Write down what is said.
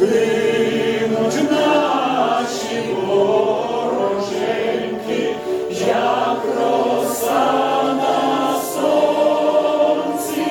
Гинуть наші вороженьки, як роса сонці.